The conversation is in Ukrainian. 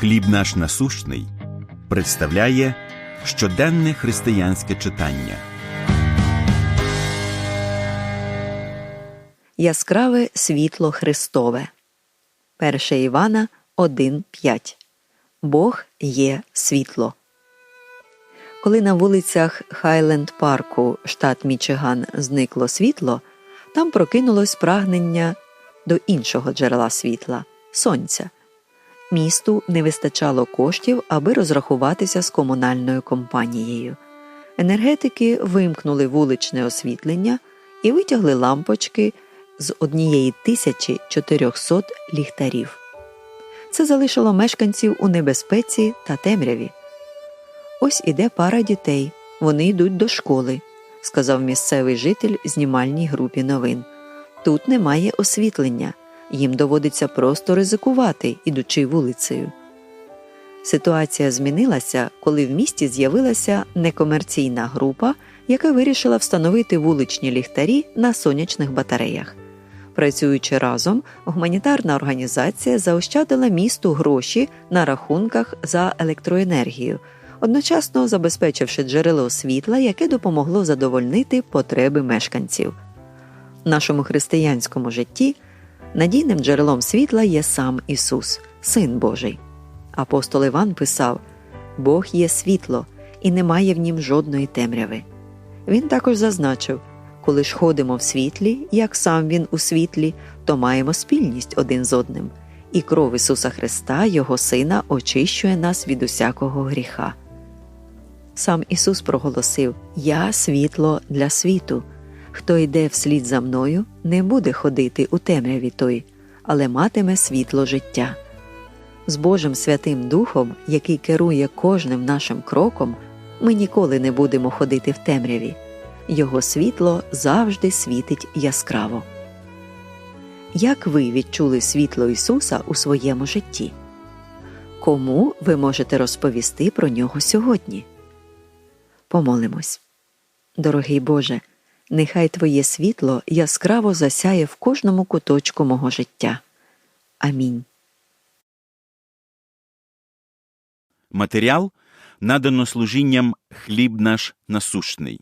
Хліб наш насущний представляє щоденне християнське читання. Яскраве світло Христове. 1 Івана 1.5. Бог є світло. Коли на вулицях Хайленд Парку, штат Мічиган, зникло світло, там прокинулось прагнення до іншого джерела світла сонця. Місту не вистачало коштів, аби розрахуватися з комунальною компанією. Енергетики вимкнули вуличне освітлення і витягли лампочки з однієї тисячі 400 ліхтарів. Це залишило мешканців у небезпеці та темряві. Ось іде пара дітей. Вони йдуть до школи, сказав місцевий житель знімальній групі новин. Тут немає освітлення, їм доводиться просто ризикувати, ідучи вулицею. Ситуація змінилася, коли в місті з'явилася некомерційна група, яка вирішила встановити вуличні ліхтарі на сонячних батареях. Працюючи разом, гуманітарна організація заощадила місту гроші на рахунках за електроенергію, одночасно забезпечивши джерело світла, яке допомогло задовольнити потреби мешканців. В нашому християнському житті надійним джерелом світла є сам Ісус, Син Божий. Апостол Іван писав Бог є світло, і немає в нім жодної темряви. Він також зазначив коли ж ходимо в світлі, як сам він у світлі, то маємо спільність один з одним, і кров Ісуса Христа, Його Сина, очищує нас від усякого гріха. Сам Ісус проголосив Я світло для світу. Хто йде вслід за мною, не буде ходити у темряві той, але матиме світло життя. З Божим Святим Духом, який керує кожним нашим кроком, ми ніколи не будемо ходити в темряві. Його світло завжди світить яскраво. Як ви відчули світло Ісуса у своєму житті? Кому ви можете розповісти про нього сьогодні? Помолимось. Дорогий Боже, нехай Твоє світло яскраво засяє в кожному куточку мого життя. Амінь. Матеріал надано служінням хліб наш насущний.